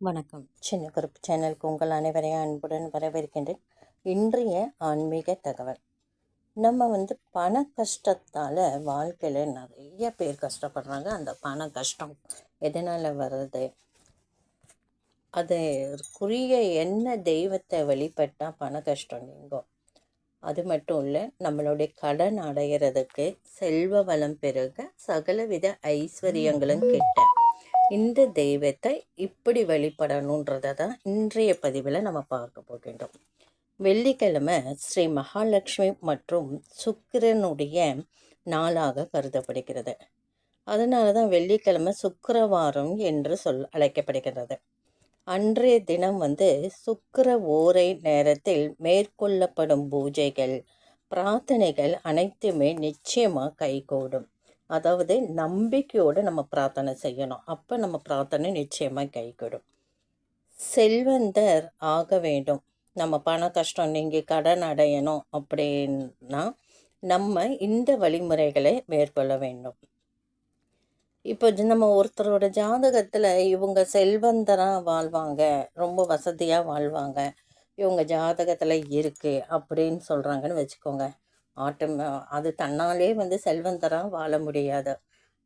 வணக்கம். சின்ன கருப்பு சேனலுக்கு உங்கள் அனைவரையும் அன்புடன் வரவேற்கின்றேன். இன்றைய ஆன்மீக தகவல். நம்ம வந்து பண கஷ்டத்தால் வாழ்க்கையில் நிறைய பேர் கஷ்டப்படுறாங்க. அந்த பண கஷ்டம் எதனால் வருது? அதுக்குரிய என்ன தெய்வத்தை வழிபட்டால் பண கஷ்டம் நீங்கும். அது மட்டும் இல்லை நம்மளுடைய கடன் அடையிறதுக்கு செல்வ வளம் பெருக சகலவித ஐஸ்வர்யங்களும் கிட்ட. இந்த தெய்வத்தை இப்படி வழிபடணுன்றதை தான் இன்றைய பதிவில் நம்ம பார்க்க போகின்றோம். வெள்ளிக்கிழமை ஸ்ரீ மகாலட்சுமி மற்றும் சுக்கிரனுடைய நாளாக கருதப்படுகிறது. அதனால தான் வெள்ளிக்கிழமை சுக்கிரவாரம் என்று சொல் அழைக்கப்படுகிறது அன்றைய தினம் வந்து சுக்கிர ஓரை நேரத்தில் மேற்கொள்ளப்படும் பூஜைகள் பிரார்த்தனைகள் அனைத்துமே நிச்சயமாக கைகூடும். அதாவது நம்பிக்கையோடு நம்ம பிரார்த்தனை செய்யணும். அப்போ நம்ம பிரார்த்தனை நிச்சயமாக கைகூடும். செல்வந்தர் ஆக வேண்டும். நம்ம பண கஷ்டம் நீங்கள் கடன் அடையணும் அப்படின்னா நம்ம இந்த வழிமுறைகளை மேற்கொள்ள வேண்டும். இப்போ நம்ம ஒருத்தரோட ஜாதகத்தில் இவங்க செல்வந்தராக வாழ்வாங்க ரொம்ப வசதியாக வாழ்வாங்க இவங்க ஜாதகத்தில் இருக்குது அப்படின்னு சொல்கிறாங்கன்னு வச்சுக்கோங்க. ஆட்டம் அது தன்னாலே வந்து செல்வந்தராக வாழ முடியாது.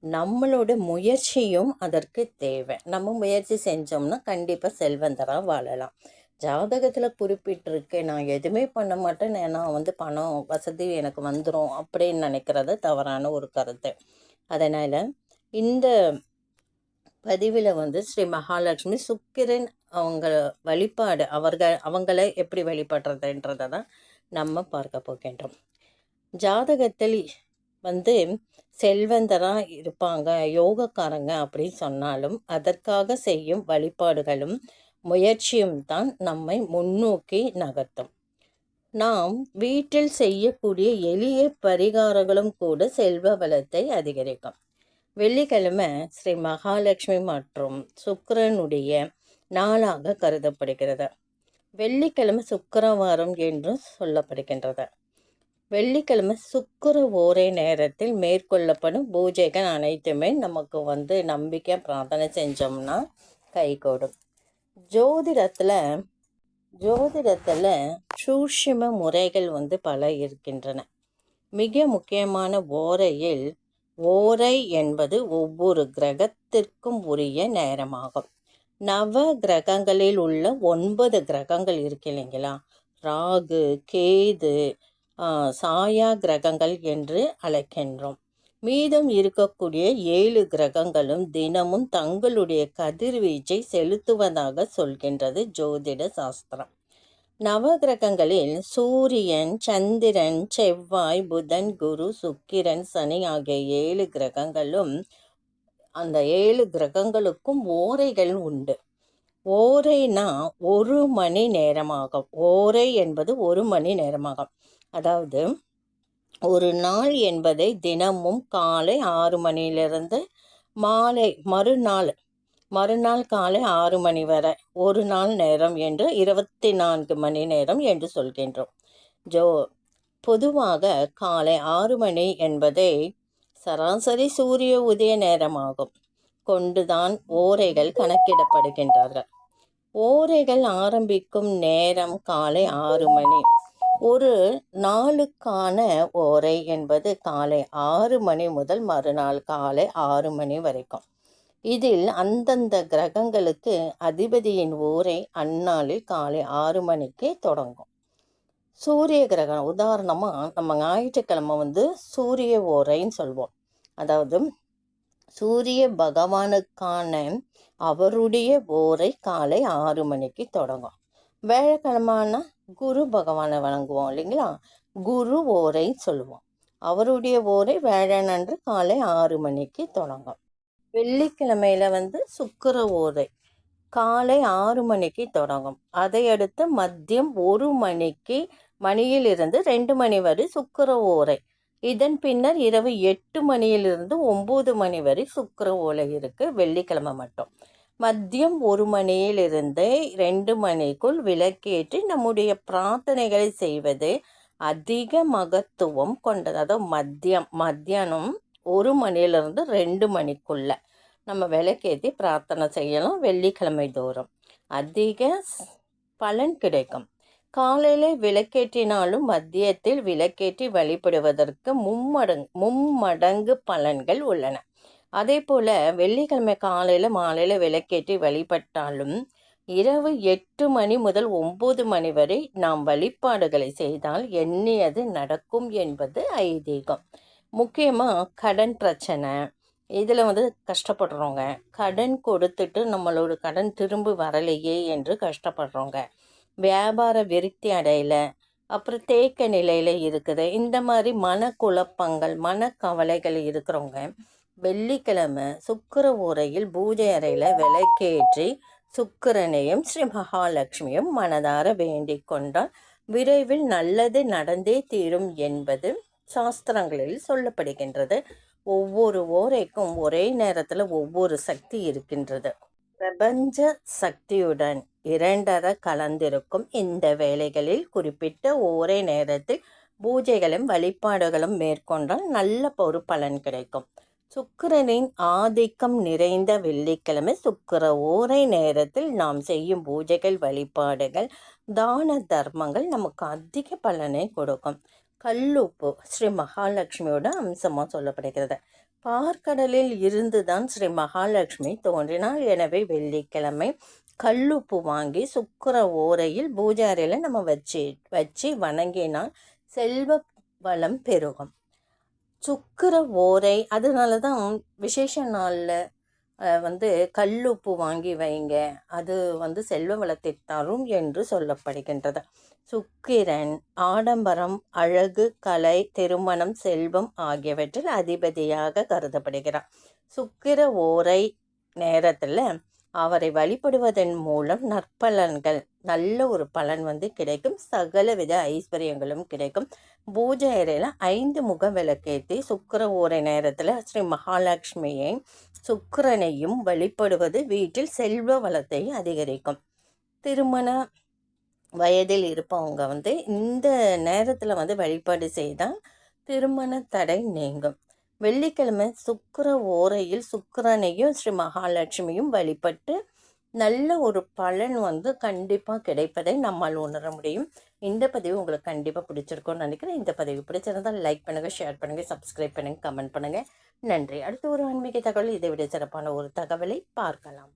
நம்மளோட முயற்சியும் அதற்கு தேவை. நம்ம முயற்சி செஞ்சோம்னா கண்டிப்பாக செல்வந்தராக வாழலாம். ஜாதகத்தில் குறிப்பிட்டிருக்கேன் நான் எதுவுமே பண்ண மாட்டேன் நான் வந்து பணம் வசதி எனக்கு வந்துடும் அப்படின்னு நினைக்கிறது தவறான ஒரு கருத்து. அதனால் இந்த பதிவில் வந்து ஸ்ரீ மகாலட்சுமி சுக்கிரன் அவங்க வழிபாடு அவர்கள் அவங்களை எப்படி வழிபடுறதுன்றதை தான் நம்ம பார்க்க போகின்றோம். ஜாதகத்தில் வந்து செல்வந்தராக இருப்பாங்க யோகக்காரங்க அப்படின்னு சொன்னாலும் அதற்காக செய்யும் வழிபாடுகளும் முயற்சியும் தான் நம்மை முன்னோக்கி நகர்த்தும். நாம் வீட்டில் செய்யக்கூடிய எளிய பரிகாரங்களும் கூட செல்வ வளத்தை அதிகரிக்கும். வெள்ளிக்கிழமை ஸ்ரீ மகாலட்சுமி மற்றும் சுக்கரனுடைய நாளாக கருதப்படுகிறது. வெள்ளிக்கிழமை சுக்கரவாரம் என்றும் சொல்லப்படுகின்றது. வெள்ளிக்கிழமை சுக்கர ஓரே நேரத்தில் மேற்கொள்ளப்படும் பூஜைகள் அனைத்துமே நமக்கு வந்து நம்பிக்கை பிரார்த்தனை செஞ்சோம்னா கைகூடும் ஜோதிடத்தில் ஜோதிடத்தில் சூஷிம முறைகள் வந்து பல இருக்கின்றன. மிக முக்கியமான ஓரையில் ஓரை என்பது ஒவ்வொரு கிரகத்திற்கும் உரிய நேரமாகும். நவ கிரகங்களில் உள்ள ஒன்பது கிரகங்கள் இருக்கு இல்லைங்களா? ராகு கேது சாயா கிரகங்கள் என்று அழைக்கின்றோம். மீதம் இருக்கக்கூடிய ஏழு கிரகங்களும் தினமும் தங்களுடைய கதிர்வீச்சை செலுத்துவதாக சொல்கின்றது ஜோதிட சாஸ்திரம். நவகிரகங்களில் சூரியன் சந்திரன் செவ்வாய் புதன் குரு சுக்கிரன் சனி ஆகிய ஏழு கிரகங்களும் அந்த ஏழு கிரகங்களுக்கும் ஓரைகள் உண்டு. ஓரைனா ஒரு மணி நேரமாகும். ஓரை என்பது ஒரு மணி நேரமாகும். அதாவது ஒரு நாள் என்பதை தினமும் காலை ஆறு மணியிலிருந்து மாலை மறுநாள் மறுநாள் காலை ஆறு மணி வரை ஒரு நாள் நேரம் என்று இருபத்தி நான்கு மணி நேரம் என்று சொல்கின்றோம். ஜோ பொதுவாக காலை ஆறு மணி என்பதை சராசரி சூரிய உதய நேரமாகும். கொண்டுதான் ஓரைகள் கணக்கிடப்படுகின்றார்கள். ஓரைகள் ஆரம்பிக்கும் நேரம் காலை ஆறு மணி. ஒரு நாளுக்கான ஓரை என்பது காலை ஆறு மணி முதல் மறுநாள் காலை ஆறு மணி வரைக்கும். இதில் அந்தந்த கிரகங்களுக்கு அதிபதியின் ஓரை அந்நாளில் காலை ஆறு மணிக்கு தொடங்கும். சூரிய கிரகம் உதாரணமாக நம்ம ஞாயிற்றுக்கிழமை வந்து சூரிய ஓரைன்னு சொல்வோம். அதாவது சூரிய பகவானுக்கான அவருடைய ஓரை காலை ஆறு மணிக்கு தொடங்கும். வேலைக்கிழமான குரு பகவானை வணங்குவோம் இல்லைங்களா? குரு ஓரை சொல்லுவோம். அவருடைய ஓரை வேழனன்று காலை ஆறு மணிக்கு தொடங்கும். வெள்ளிக்கிழமையில வந்து சுக்கர ஓரை காலை ஆறு மணிக்கு தொடங்கும். அதை அடுத்து மதியம் ஒரு மணிக்கு மணியிலிருந்து ரெண்டு மணி வரை சுக்கர ஓரை. இதன் பின்னர் இரவு எட்டு மணியிலிருந்து ஒம்பது மணி வரை சுக்கர ஓலை இருக்குது வெள்ளிக்கிழமை மட்டும். மதியம் ஒரு மணியிலிருந்து ரெண்டு மணிக்குள் விளக்கேற்றி நம்முடைய பிரார்த்தனைகளை செய்வது அதிக மகத்துவம் கொண்டது. அதாவது மத்தியம் மத்தியானம் ஒரு மணியிலிருந்து ரெண்டு மணிக்குள்ள நம்ம விளக்கேற்றி பிரார்த்தனை செய்யலாம். வெள்ளிக்கிழமை தோறும் அதிக பலன் கிடைக்கும். காலையில் விளக்கேற்றினாலும் மதியத்தில் விளக்கேற்றி வழிபடுவதற்கு மும்மடங்கு மும்மடங்கு பலன்கள் உள்ளன. அதே போல் வெள்ளிக்கிழமை காலையில் மாலையில் விளக்கேற்றி வழிபட்டாலும் இரவு எட்டு மணி முதல் ஒம்பது மணி வரை நாம் வழிபாடுகளை செய்தால் எண்ணியது நடக்கும் என்பது ஐதீகம். முக்கியமாக கடன் பிரச்சனை. இதில் வந்து கஷ்டப்படுறவங்க கடன் கொடுத்துட்டு நம்மளோட கடன் திரும்ப வரலையே என்று கஷ்டப்படுறவங்க வியாபார விருத்தி அடையில. அப்புறம் தேக்க நிலையில் இருக்குது. இந்த மாதிரி மனக்குழப்பங்கள் மனக்கவலைகள் இருக்கிறவங்க வெள்ளிக்கிழமை சுக்கர ஊரையில் பூஜை அறையில் விளக்கேற்றி சுக்கிரனையும் ஸ்ரீ மகாலட்சுமியும் மனதார வேண்டிக் கொண்டால் விரைவில் நல்லது நடந்தே தீரும் என்பது சாஸ்திரங்களில் சொல்லப்படுகின்றது. ஒவ்வொரு ஓரைக்கும் ஒரே நேரத்தில் ஒவ்வொரு சக்தி இருக்கின்றது. பிரபஞ்ச சக்தியுடன் இரண்டர கலந்திருக்கும் இந்த வேலைகளில் குறிப்பிட்ட ஒரே நேரத்தில் பூஜைகளும் வழிபாடுகளும் மேற்கொண்டால் நல்ல ஒரு பலன் கிடைக்கும். சுக்கிரனின் ஆதிக்கம் நிறைந்த வெள்ளிக்கிழமை சுக்கிர ஓரை நேரத்தில் நாம் செய்யும் பூஜைகள் வழிபாடுகள் தான தர்மங்கள் நமக்கு அதிக பலனை கொடுக்கும். கல்லுப்பு ஸ்ரீ மகாலட்சுமியோட அம்சமாக சொல்லப்படுகிறது. பார்க்கடலில் இருந்துதான் ஸ்ரீ மகாலட்சுமி தோன்றினாள். எனவே வெள்ளிக்கிழமை கல்லுப்பு வாங்கி சுக்கர ஓரையில் பூஜாரியில் நம்ம வச்சு வச்சு வணங்கினால் செல்வ வளம் பெருகும். சுக்கிர ஓரை அதனால தான் விசேஷ நாளில் வந்து கல்லுப்பு வாங்கி வைங்க. அது வந்து செல்வ வளத்தை தரும் என்று சொல்லப்படுகின்றது. சுக்கிரன் ஆடம்பரம் அழகு கலை திருமணம் செல்வம் ஆகியவற்றில் அதிபதியாக கருதப்படுகிறார். சுக்கிர ஓரை நேரத்தில் அவரை வழிபடுவதன் மூலம் நற்பலன்கள் நல்ல ஒரு பலன் வந்து கிடைக்கும். சகல வித ஐஸ்வர்யங்களும் கிடைக்கும். பூஜை அறையில் ஐந்து முக விளக்கேற்றி சுக்கர ஓரை நேரத்தில் ஸ்ரீ மகாலட்சுமியை சுக்கரனையும் வழிபடுவது வீட்டில் செல்வ வளத்தை அதிகரிக்கும். திருமண வயதில் இருப்பவங்க வந்து இந்த நேரத்தில் வந்து வழிபாடு செய்தால் திருமண தடை நீங்கும். வெள்ளிக்கிழமை சுக்கர ஓரையில் சுக்கரனையும் ஸ்ரீ மகாலட்சுமியும் வழிபட்டு நல்ல ஒரு பலன் வந்து கண்டிப்பாக கிடைப்பதை நம்மால் உணர முடியும். இந்த பதிவு உங்களுக்கு கண்டிப்பாக பிடிச்சிருக்கும்னு நினைக்கிறேன். இந்த பதிவு பிடிச்சிருந்தால் லைக் பண்ணுங்கள் ஷேர் பண்ணுங்கள் சப்ஸ்கிரைப் பண்ணுங்கள் கமெண்ட் பண்ணுங்கள் நன்றி. அடுத்து ஒரு ஆன்மீக தகவல் இதை விட சிறப்பான ஒரு தகவலை பார்க்கலாம்.